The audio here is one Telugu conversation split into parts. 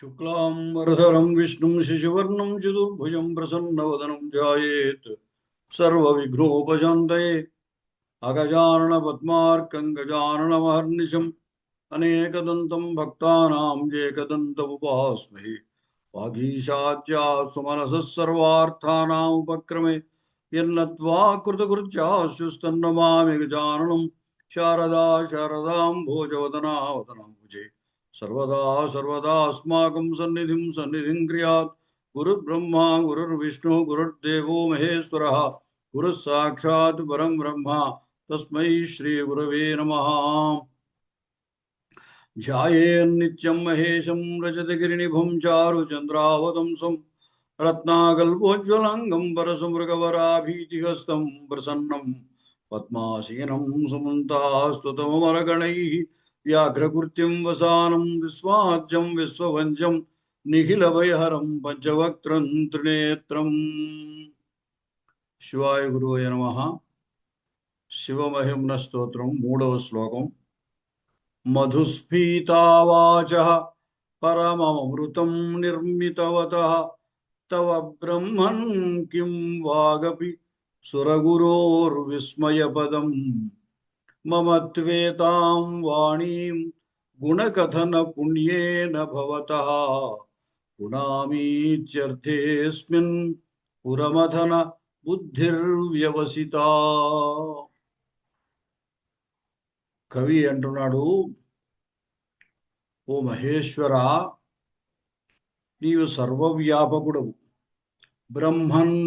शुक्लाम्बरधरं विष्णुं शशिवर्णं चतुर्भुजं प्रसन्नवदनं ध्यायेत् सर्वविघ्नोपशान्तये अगजाननपद्मार्कं गजाननमहर्निशम् अनेकदन्तं भक्तानां जेकदन्तमुपास्महे वागीशाद्या सुमनसः सर्वार्थानामुपक्रमे यन्नत्वा कृतकृत्याश्युस्तन्नमामि गजाननं शारदा शारदां भोजवदना वदनाम्बुजे सर्वदा सर्वदास्माकं सन्निधिं सन्निधिं क्रियात्। गुरुर्ब्रह्मा, गुरुर्विष्णुः, गुरुर्देवो महेश्वरः। गुरुः साक्षात् परं ब्रह्म। तस्मै श्रीगुरवे नमः। ध्यायेन्नित्यं महेशं रजतगिरिनिभं चारुचन्द्रावतंसं। रत्नाकल्पोज्ज्वलङ्गं परसमृगवराभीतिहस्तं प्रसन्नं। पद्मासीनं सुमन्तास्तुतमरगणैः व्याघ्रकृत्यं वसानं विश्वाज्यं विश्ववञ्जं निखिलभयहरं पञ्चवक्त्रं त्रिनेत्रम् శివాయ గురువయ నమ శివమహిమ్న స్తోత్రం మూడవ శ్లోకం మధుస్ఫీతావాచ పరమమృతం నిర్మితవత తవ బ్రహ్మన్ కిం వాగపి సురగురోర్విస్మయపదం మమత్వేతాం వాణీం గుణకథన పుణ్యేన భవతః పునామీత్యర్థేస్మిన్ పురమథన బుద్ధిర్వ్యవసిత కవి అంటున్నాడు ఓ మహేశ్వర నీవు సర్వవ్యాపకుడవు బ్రహ్మన్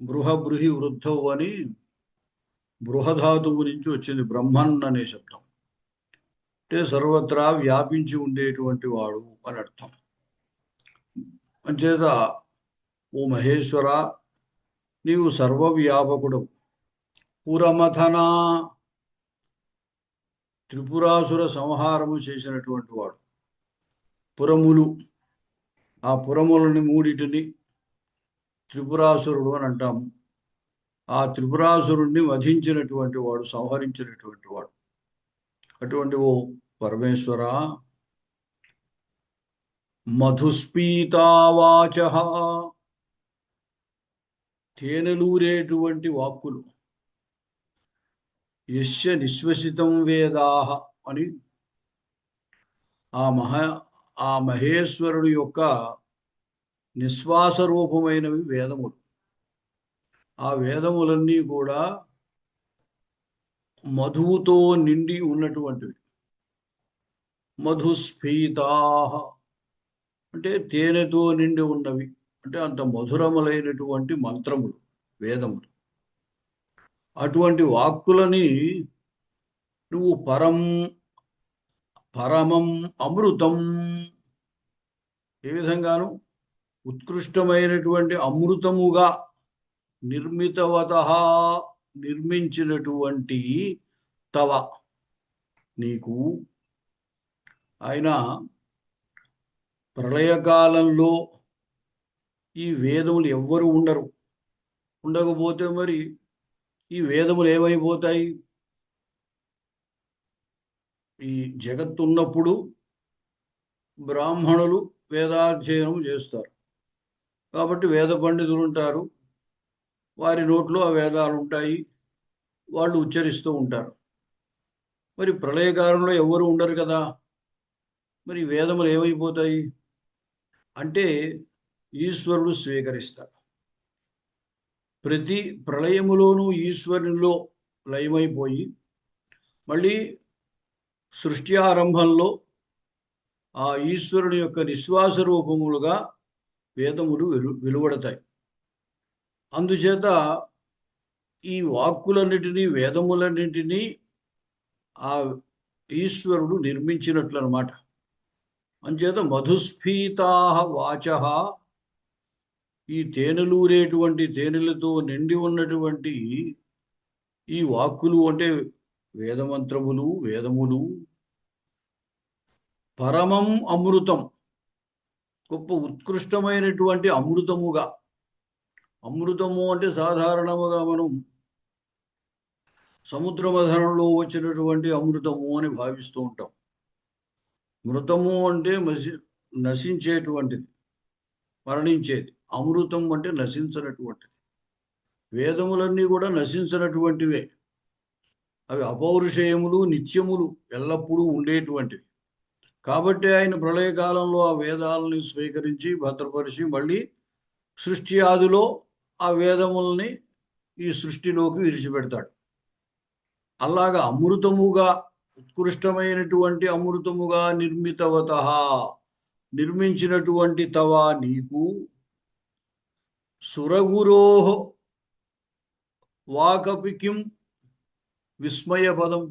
బృహబృహి వృద్ధవు అని బృహధాతువు నుంచి వచ్చింది బ్రహ్మన్ అనే శబ్దం. అంటే సర్వత్రా వ్యాపించి ఉండేటువంటి వాడు అని అర్థం. అంచేత ఓ మహేశ్వర నీవు సర్వవ్యాపకుడు పురమథన త్రిపురాసుర సంహారము చేసినటువంటి వాడు. పురములు. ఆ పురములని మూడిటిని త్రిపురాసురుడు అని అంటాము. ఆ త్రిపురాసురుణ్ణి వధించినటువంటి వాడు సంహరించినటువంటి వాడు. అటువంటి ఓ పరమేశ్వర మధుస్పీతావాచ తేనెలూరేటువంటి వాక్కులు. యస్య నిశ్వసితం వేదాహ అని ఆ మహా ఆ మహేశ్వరుడు యొక్క నిశ్వాస రూపమైనవి వేదములు. ఆ వేదములన్నీ కూడా మధువుతో నిండి ఉన్నటువంటివి. మధుస్ఫీతా అంటే తేనెతో నిండి ఉన్నవి. అంటే అంత మధురములైనటువంటి మంత్రములు వేదములు. అటువంటి వాక్కులని నువ్వు పరం పరమం అమృతం. ఏ విధంగాను? ఉత్కృష్టమైనటువంటి అమృతముగా నిర్మితవత నిర్మించినటువంటి తవ. నీకు ఆయన ప్రళయకాలంలో ఈ వేదములు ఎవ్వరు ఉండరు. ఉండకపోతే మరి ఈ వేదములు ఏమైపోతాయి? ఈ జగత్తున్నప్పుడు బ్రాహ్మణులు వేదాధ్యయనం చేస్తారు. కాబట్టి వేద పండితులు ఉంటారు. వారి నోట్లో ఆ వేదాలు ఉంటాయి. వాళ్ళు ఉచ్చరిస్తూ ఉంటారు. మరి ప్రళయకాలంలో ఎవరు ఉండరు కదా? మరి వేదములు ఏమైపోతాయి? అంటే ఈశ్వరుడు స్వీకరిస్తాడు. ప్రతి ప్రళయములోనూ ఈశ్వరునిలో లయమైపోయి మళ్ళీ సృష్టి ఆరంభంలో ఆ ఈశ్వరుని యొక్క నిశ్వాస రూపములుగా వేదములు వెలు వెలువడతాయి. అందుచేత ఈ వాక్కులన్నిటినీ వేదములన్నిటినీ ఆ ఈశ్వరుడు నిర్మించినట్లు అనమాట అంచేత మధుస్ఫీతా వాచ. ఈ తేనెలూరేటువంటి తేనెలతో నిండి ఉన్నటువంటి ఈ వాక్కులు అంటే వేదమంత్రములు వేదములు. పరమం అమృతం. గొప్ప ఉత్కృష్టమైనటువంటి అమృతముగా. అమృతము అంటే సాధారణముగా మనం సముద్ర మధనంలో వచ్చినటువంటి అమృతము అని భావిస్తూ ఉంటాం. మృతము అంటే మసి నశించేటువంటిది మరణించేది. అమృతం అంటే నశించినటువంటిది. వేదములన్నీ కూడా నశించినటువంటివే. అవి అపౌరుషయములు నిత్యములు ఎల్లప్పుడూ ఉండేటువంటివి. కాబట్టి ఆయన ప్రళయకాలంలో ఆ వేదాలని స్వీకరించి భద్రపరిచి మళ్ళీ సృష్టి ఆదిలో ఆ వేదముల్ని ఈ సృష్టిలోకి విడిచిపెడతాడు అలాగా అమృతముగా ఉత్కృష్టమైనటువంటి అమృతముగా నిర్మితవత నిర్మించినటువంటి తవా నీకు సురగురో వాకపికిం విస్మయ పదం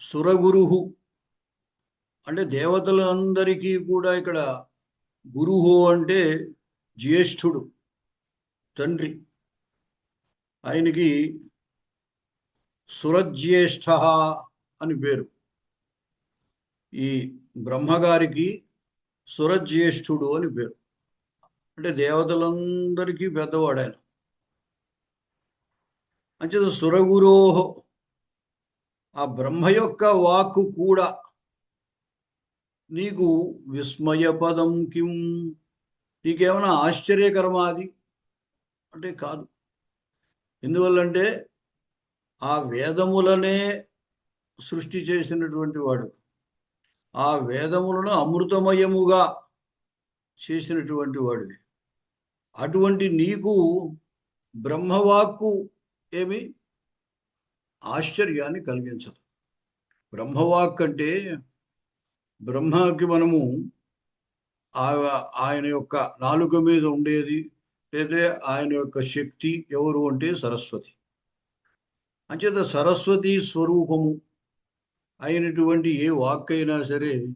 సురగురుహు అంటే దేవతలందరికీ కూడా ఇక్కడ గురుహు అంటే జ్యేష్ఠుడు. తండ్రి. ఆయనకి సురజ్యేష్ఠ అని పేరు. ఈ బ్రహ్మగారికి సురజ్యేష్ఠుడు అని పేరు. అంటే దేవతలందరికీ పెద్దవాడు ఆయన. అంచేత సురగురోహో ఆ బ్రహ్మ యొక్క వాక్కు కూడా నీకు విస్మయ పదం కిం? నీకేమైనా ఆశ్చర్యకరమా అది? అంటే కాదు. ఎందువల్లంటే ఆ వేదములనే సృష్టి చేసినటువంటి వాడు. ఆ వేదములను అమృతమయముగా చేసినటువంటి వాడివి అటువంటి నీకు బ్రహ్మవాక్కు ఏమి? ఆశ్చర్యాన్ని కలిగించదు. బ్రహ్మవాక్ అంటే బ్రహ్మకి మనము ఆ- ఆయన యొక్క నాలుక మీద ఉండేది లేదా ఆయన యొక్క శక్తి ఎవరు అంటే సరస్వతి. అంచేత సరస్వతి స్వరూపము అయినటువంటి ఏ వాక్కైనా సరే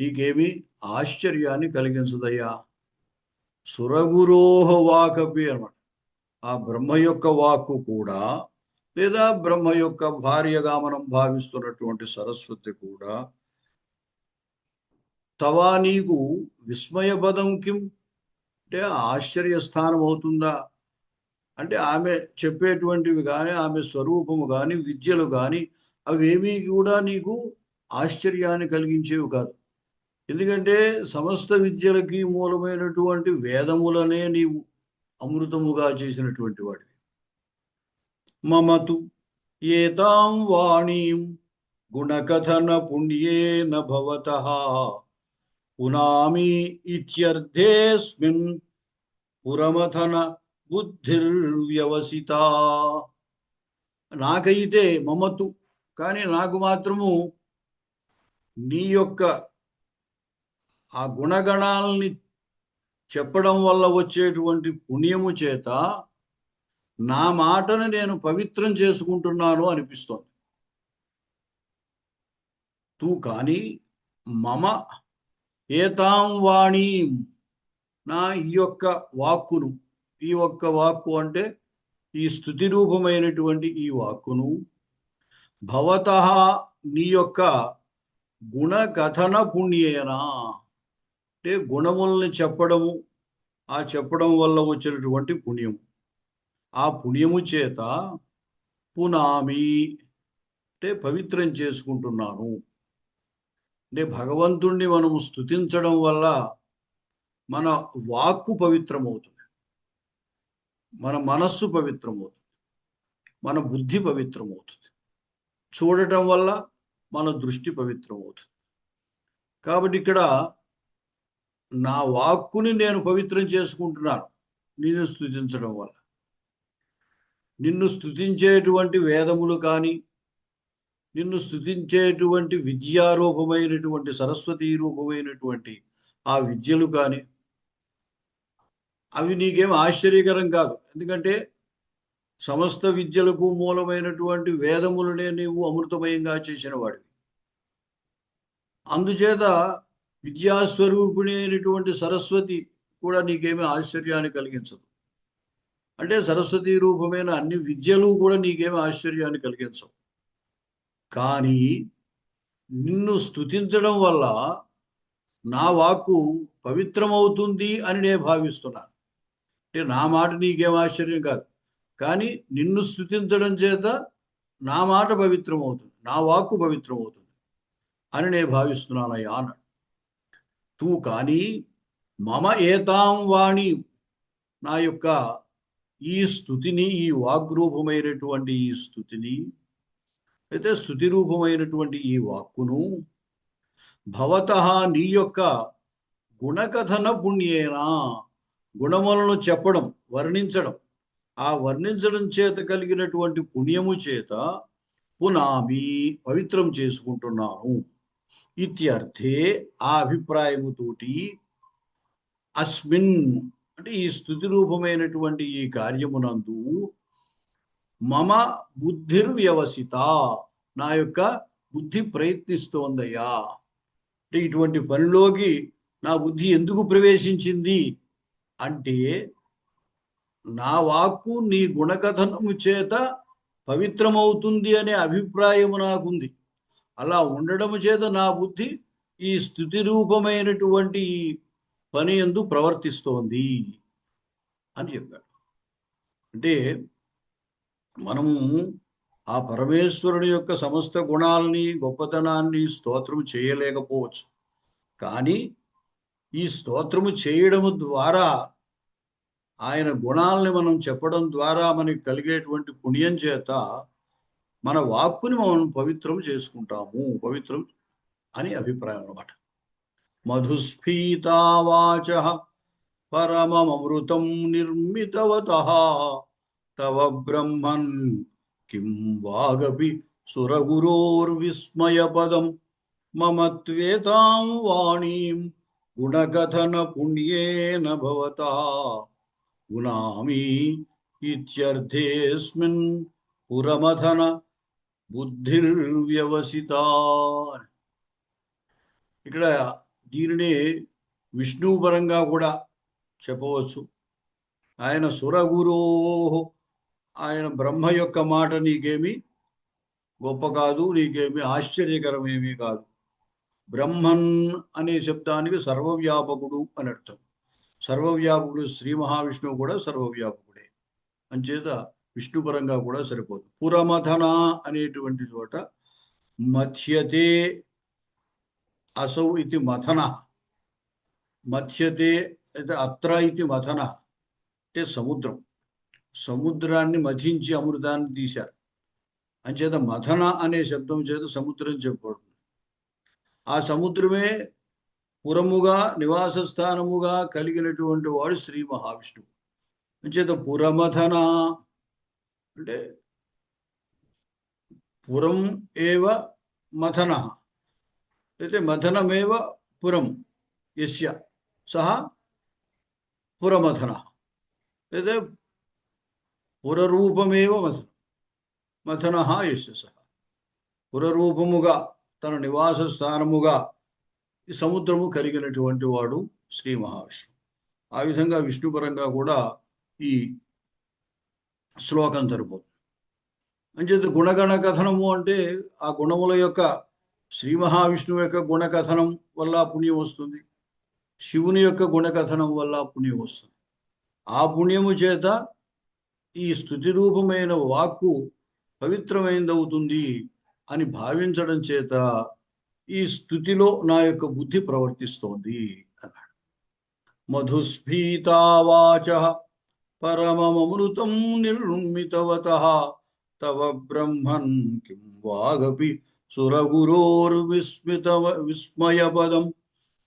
నీకేమి ఆశ్చర్యాన్ని కలిగించదయ్యా. సురగురోహ వాకపి అనమాట. ఆ బ్రహ్మ యొక్క వాక్కు కూడా లేదా బ్రహ్మ యొక్క భార్యగా మనం భావిస్తున్నటువంటి సరస్వతి కూడా తవా నీకు విస్మయపదం కిం? అంటే ఆశ్చర్య స్థానం అవుతుందా అంటే ఆమె చెప్పేటువంటివి కానీ ఆమె స్వరూపము కానీ విద్యలు కానీ అవేమీ కూడా నీకు ఆశ్చర్యాన్ని కలిగించేవి కాదు. ఎందుకంటే సమస్త విద్యలకి మూలమైనటువంటి వేదములనే నీవు అమృతముగా చేసినటువంటి వాడివి. మమతు ఏతాం వాణీం గుణకథన పుణ్యేన భవత పునామి ఇత్యర్థేస్మిన్ పురమథన బుద్ధిర్వ్యవసిత. నాకైతే మమతు కానీ నాకు మాత్రము నీ యొక్క ఆ గుణగణాలని చెప్పడం వల్ల వచ్చేటువంటి పుణ్యము చేత నా మాటను నేను పవిత్రం చేసుకుంటున్నాను అనిపిస్తోంది. తూ కానీ మమ ఏతాం వాణి. నా ఈ యొక్క వాక్కును ఈ ఒక్క వాక్కు అంటే ఈ స్థుతి రూపమైనటువంటి ఈ వాక్కును. భవత నీ యొక్క గుణకథన పుణ్యేనా అంటే గుణముల్ని చెప్పడము ఆ చెప్పడం వల్ల వచ్చినటువంటి పుణ్యం ఆ పుణ్యము చేత పునామి అంటే పవిత్రం చేసుకుంటున్నాను. అంటే భగవంతుణ్ణి మనము స్తుతించడం వల్ల మన వాక్కు పవిత్రమవుతుంది. మన మనస్సు పవిత్రమవుతుంది. మన బుద్ధి పవిత్రమవుతుంది. చూడటం వల్ల మన దృష్టి పవిత్రమవుతుంది. కాబట్టి ఇక్కడ నా వాక్కుని నేను పవిత్రం చేసుకుంటున్నాను నిన్ను స్థుతించడం వల్ల. నిన్ను స్థుతించేటువంటి వేదములు కానీ నిన్ను స్థుతించేటువంటి విద్యారూపమైనటువంటి సరస్వతీ రూపమైనటువంటి ఆ విద్యలు కానీ అవి నీకేం ఆశ్చర్యకరం కాదు. ఎందుకంటే సమస్త విద్యలకు మూలమైనటువంటి వేదములనే నీవు అమృతమయంగా చేసిన వాడివి అందుచేత విద్యాస్వరూపిణి అయినటువంటి సరస్వతి కూడా నీకేమీ ఆశ్చర్యాన్ని కలిగించదు. అంటే సరస్వతి రూపమైన అన్ని విద్యలు కూడా నీకేమీ ఆశ్చర్యాన్ని కలిగించవు. కానీ నిన్ను స్తుతించడం వల్ల నా వాక్కు పవిత్రమవుతుంది అని నేను భావిస్తున్నాను. అంటే నా మాట నీకేం ఆశ్చర్యం కాదు. కానీ నిన్ను స్థుతించడం చేత నా మాట పవిత్రమవుతుంది. నా వాక్కు పవిత్రమవుతుంది అని నేను భావిస్తున్నాను అయ్యా అన్నాడు. తూ కానీ మమ ఏతాం వాణి నా యొక్క ఈ స్థుతిని ఈ వాగ్రూపమైనటువంటి ఈ స్థుతిని అయితే స్థుతి రూపమైనటువంటి ఈ వాక్కును భవత నీ యొక్క గుణకథన పుణ్యేనా గుణములను చెప్పడం వర్ణించడం. ఆ వర్ణించడం చేత కలిగినటువంటి పుణ్యము చేత పునామి పవిత్రం చేసుకుంటున్నాను. ఇత్యర్థే ఆ అభిప్రాయముతోటి అస్మిన్ అంటే ఈ స్థుతి రూపమైనటువంటి ఈ కార్యమునందు మమ బుద్ధిర్ వ్యవసిత నా యొక్క బుద్ధి ప్రయత్నిస్తోందయ్యా. అంటే ఇటువంటి పనిలోకి నా బుద్ధి ఎందుకు ప్రవేశించింది? అంటే నా వాక్కు నీ గుణకథనము చేత పవిత్రమవుతుంది అనే అభిప్రాయము నాకుంది. అలా ఉండడము చేత నా బుద్ధి ఈ స్థుతి రూపమైనటువంటి ఈ పని ఎందు ప్రవర్తిస్తోంది అని చెప్పాడు. అంటే మనము ఆ పరమేశ్వరుని యొక్క సమస్త గుణాలని గొప్పతనాన్ని స్తోత్రము చేయలేకపోవచ్చు. కానీ ఈ స్తోత్రము చేయడము ద్వారా ఆయన గుణాలని మనం చెప్పడం ద్వారా మనకి కలిగేటువంటి పుణ్యం చేత మన వాక్కుని మనం పవిత్రం చేసుకుంటాము పవిత్రం అని అభిప్రాయం అనమాట మధుస్ఫీతావాచ పరమమృతం నిర్మితవత తవ బ్రహ్మన్ కిం వాగపి సురగురోర్విస్మయపదం మమ త్వేతాం వాణీం గుణకథన పుణ్యేన భవతా గుణామి ఇత్యర్థేస్మిన్ పురమథన బుద్ధిర్వ్యవసిత ఇక్కడ దీనిని విష్ణు పరంగా కూడా చెప్పవచ్చు. ఆయన సురగురో ఆయన బ్రహ్మ యొక్క మాట నీకేమి గొప్ప కాదు నీకేమి ఆశ్చర్యకరమేమీ కాదు. బ్రహ్మన్ అనే శబ్దానికి సర్వవ్యాపకుడు అని అర్థం. సర్వవ్యాపకుడు శ్రీ మహావిష్ణువు కూడా సర్వవ్యాపకుడే. అంచేత విష్ణుపరంగా కూడా సరిపోదు. పురమథన అనేటువంటి చోట మథ్యతే అసౌ ఇది మథన. మథ్యతే అయితే అత్ర ఇది మథన. అంటే సముద్రం. సముద్రాన్ని మధించి అమృతాన్ని తీశారు. అంచేత మథన అనే శబ్దం చేత సముద్రం చెప్పబడుతుంది. ఆ సముద్రమే పురముగా నివాస స్థానముగా కలిగినటువంటి వాడు శ్రీ మహావిష్ణువు. అంచేత పురమథన అంటే పురం ఏవ మథన. అయితే మథనమేవ పురం? యస్య. సహ పురమథన. అయితే పురరూపమేవ మథనం మథన యశస్స పురరూపముగా తన నివాస స్థానముగా ఈ సముద్రము కలిగినటువంటి వాడు శ్రీ మహావిష్ణువు. ఆ విధంగా విష్ణుపరంగా కూడా ఈ శ్లోకం సరిపోతుంది అంచేత గుణగణ కథనము అంటే ఆ గుణముల యొక్క శ్రీ మహావిష్ణువు యొక్క గుణకథనం వల్ల పుణ్యం వస్తుంది. శివుని యొక్క గుణకథనం వల్ల పుణ్యం వస్తుంది. ఆ పుణ్యము చేత ఈ స్థుతి రూపమైన వాక్కు పవిత్రమైందవుతుంది అని భావించడం చేత ఈ స్థుతిలో నా యొక్క బుద్ధి ప్రవర్తిస్తోంది అన్నాడు. మధుస్ఫీతావాచ పరమమృతం నిర్మితవత తవ బ్రహ్మన్ కిం వాగపి సురగురోర్విస్మిత విస్మయపదం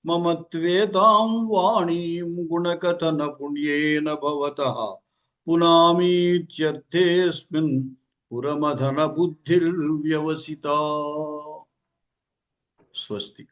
మమ త్వేతాం వాణీం గుణకథన పుణ్యేన భవత పునామీత్యర్థేస్మిన్ పురమధన బుద్ధిర్వ్యవసిత స్వస్తి